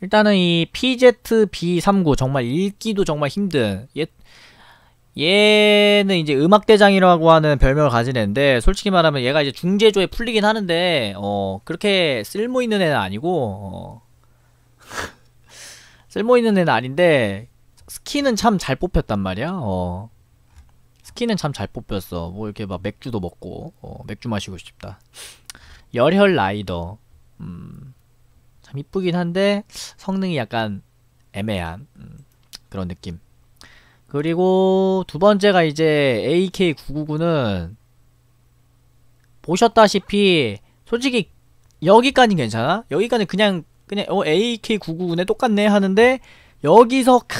일단은 이 PZB39 정말 읽기도 정말 힘든 얘 얘는 이제 음악대장이라고 하는 별명을 가진 애인데 솔직히 말하면 얘가 이제 중재조에 풀리긴 하는데 어 그렇게 쓸모있는 애는 아니고 어. 쓸모있는 애는 아닌데 스킨은 참 잘 뽑혔단 말이야 어. 스킨은 참 잘 뽑혔어. 뭐 이렇게 막 맥주도 먹고 어 맥주 마시고 싶다. 열혈 라이더. 음 참 이쁘긴 한데 성능이 약간 애매한 음, 그런 느낌. 그리고 두 번째가 이제 AK999는 보셨다시피 솔직히 여기까지 괜찮아? 여기까지 그냥 그냥 어 AK999네 똑같네 하는데 여기서 크...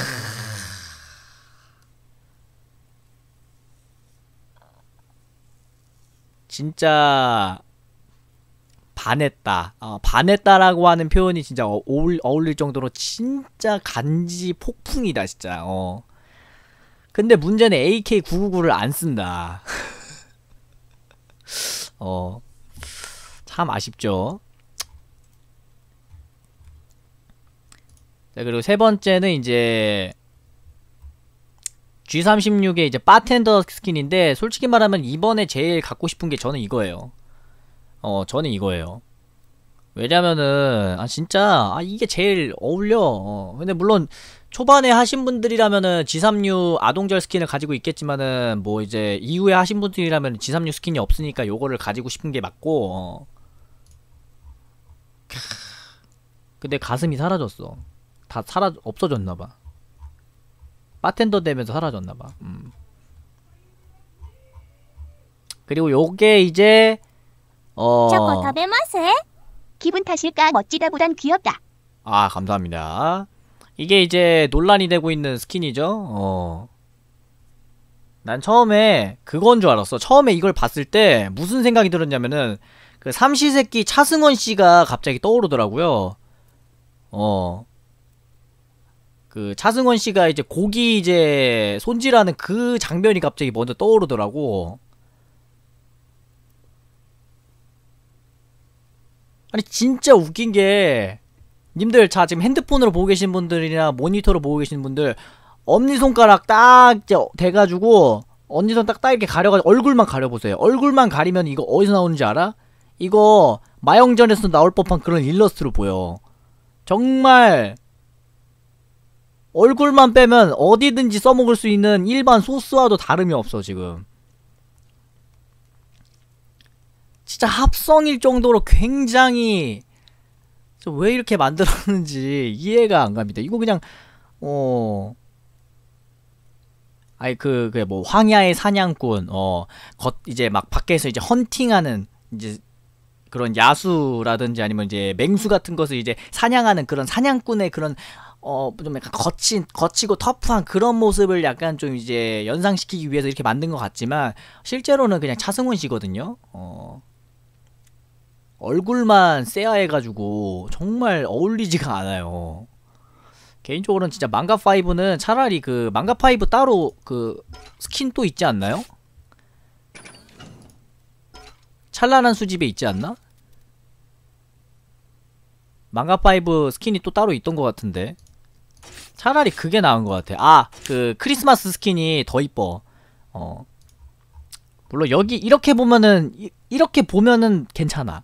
진짜 반했다. 어, 반했다라고 하는 표현이 진짜 어, 어울, 어울릴 정도로 진짜 간지 폭풍이다, 진짜. 어. 근데 문제는 AK999를 안 쓴다. 어. 참 아쉽죠. 자, 그리고 세 번째는 이제 G36의 이제 바텐더 스킨인데 솔직히 말하면 이번에 제일 갖고 싶은 게 저는 이거예요. 어 저는 이거예요. 왜냐면은 아 진짜 아 이게 제일 어울려. 어, 근데 물론 초반에 하신 분들이라면은 G36 아동절 스킨을 가지고 있겠지만은 뭐 이제 이후에 하신 분들이라면 G36 스킨이 없으니까 요거를 가지고 싶은 게 맞고 어. 근데 가슴이 사라졌어. 다 사라 없어졌나봐. 바텐더 되면서 사라졌나봐. 음. 그리고 요게 이제 어... 초코 타베마세? 기분 탓일까 멋지다 보단 귀엽다. 아 감사합니다. 이게 이제 논란이 되고 있는 스킨이죠. 어. 난 처음에 그건 줄 알았어. 처음에 이걸 봤을 때 무슨 생각이 들었냐면은 그 삼시세끼 차승원 씨가 갑자기 떠오르더라고요. 어. 그 차승원 씨가 이제 고기 이제 손질하는 그 장면이 갑자기 먼저 떠오르더라고. 아니 진짜 웃긴 게 님들 자 지금 핸드폰으로 보고 계신 분들이나 모니터로 보고 계신 분들 엄니손가락 딱 돼가지고 엄니손 딱 딱 이렇게 가려가지고 얼굴만 가려보세요. 얼굴만 가리면 이거 어디서 나오는지 알아? 이거 마영전에서 나올 법한 그런 일러스트로 보여. 정말 얼굴만 빼면 어디든지 써먹을 수 있는 일반 소스와도 다름이 없어 지금 진짜 합성일 정도로 굉장히 왜 이렇게 만들었는지 이해가 안 갑니다. 이거 그냥 어 아이 그그 뭐 황야의 사냥꾼 어겉 이제 막 밖에서 이제 헌팅하는 이제 그런 야수라든지 아니면 이제 맹수 같은 것을 이제 사냥하는 그런 사냥꾼의 그런 어좀 약간 거친 거치고 터프한 그런 모습을 약간 좀 이제 연상시키기 위해서 이렇게 만든 것 같지만 실제로는 그냥 차승원 씨거든요. 어 얼굴만 쎄야해가지고 정말 어울리지가 않아요. 개인적으로는 진짜 망가 5는 차라리 그 망가 5 따로 그 스킨 또 있지 않나요? 찬란한 수집에 있지 않나? 망가 5 스킨이 또 따로 있던 것 같은데 차라리 그게 나은 것 같아 아! 그 크리스마스 스킨이 더 이뻐 어 물론 여기 이렇게 보면은 이, 이렇게 보면은 괜찮아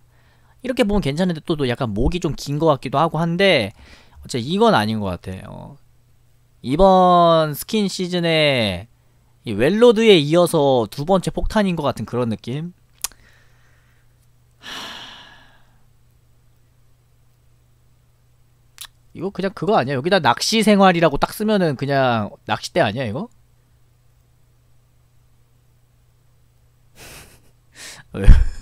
이렇게 보면 괜찮은데 또, 또 약간 목이 좀 긴 것 같기도 하고 한데 어째 이건 아닌 것 같아. 요 이번 스킨 시즌에 이 웰로드에 이어서 두 번째 폭탄인 것 같은 그런 느낌? 이거 그냥 그거 아니야? 여기다 낚시 생활이라고 딱 쓰면은 그냥 낚싯대 아니야 이거?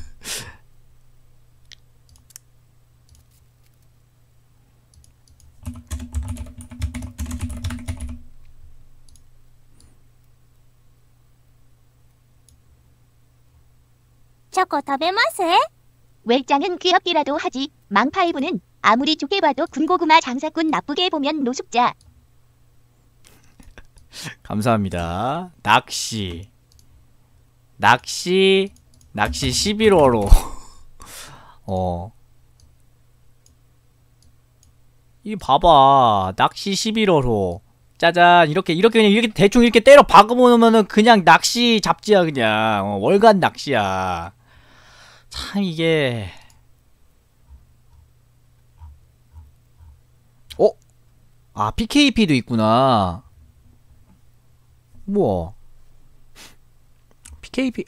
초코 타베마세? 웰짱은 귀엽기라도 하지. 망파이브는 아무리 좋게 봐도 군고구마 장사꾼 나쁘게 보면 노숙자. 감사합니다. 낚시. 낚시. 낚시 11호로. 어. 이 봐봐 낚시 11호로 짜잔 이렇게 이렇게 그냥 이렇게 대충 이렇게 때려 박으면은 그냥 낚시 잡지야 그냥 어, 월간 낚시야 참 이게 어? 아 PKP도 있구나 우와 PKP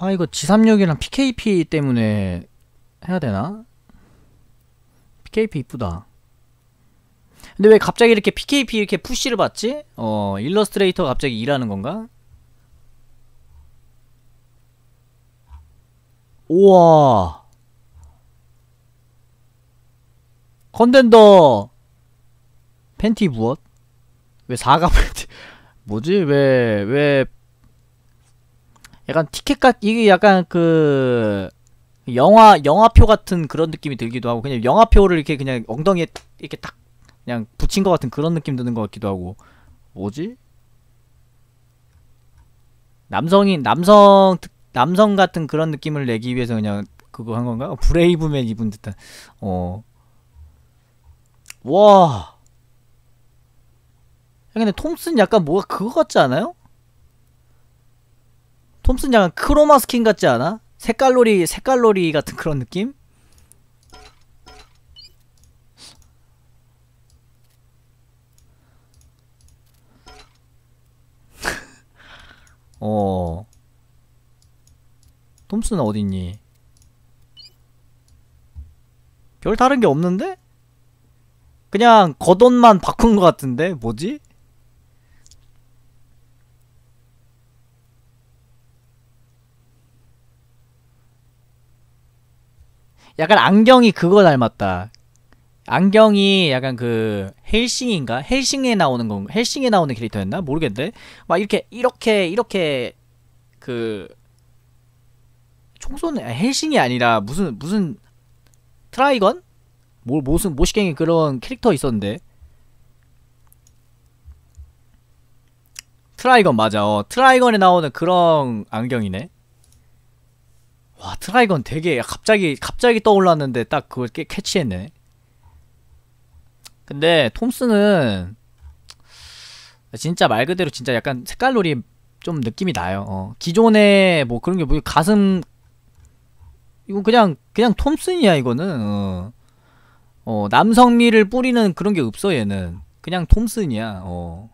아 이거 G36이랑 PKP 때문에 해야 되나? PKP 이쁘다 근데 왜 갑자기 이렇게 PKP 이렇게 푸시를 받지? 어 일러스트레이터 갑자기 일하는 건가? 우와 컨덴더 팬티 무엇? 왜 사과 팬티 뭐지? 왜 왜 약간 티켓 같 이게 약간 그 영화 영화표 같은 그런 느낌이 들기도 하고 그냥 영화표를 이렇게 그냥 엉덩이에 이렇게 딱 그냥 붙인 것 같은 그런 느낌 드는 것 같기도 하고 뭐지? 남성이 남성 특- 남성 같은 그런 느낌을 내기 위해서 그냥 그거 한 건가? 브레이브맨 입은 듯한 어. 와. 야, 근데 톰슨 약간 뭐가 그거 같지 않아요? 톰슨 약간 크로마 스킨 같지 않아? 색깔놀이 색깔놀이 같은 그런 느낌? 어. 톰슨 어딨니? 별 다른 게 없는데? 그냥 겉옷만 바꾼 것 같은데? 뭐지? 약간 안경이 그거 닮았다. 안경이 약간 그 헬싱인가? 헬싱에 나오는 건 헬싱에 나오는 캐릭터였나? 모르겠는데. 막 이렇게 이렇게 이렇게 그 총쏘는 아, 헬싱이 아니라 무슨 무슨 트라이건? 뭐 무슨 모시갱이 그런 캐릭터 있었는데. 트라이건 맞아. 어, 트라이건에 나오는 그런 안경이네. 와 트라이건 되게 갑자기 갑자기 떠올랐는데 딱 그걸 깨, 캐치했네. 근데 톰스는 진짜 말 그대로 진짜 약간 색깔놀이 좀 느낌이 나요. 어. 기존에 뭐 그런 게 뭐 가슴 이거 그냥 그냥 톰슨이야 이거는. 어. 어, 남성미를 뿌리는 그런 게 없어 얘는. 그냥 톰슨이야. 어.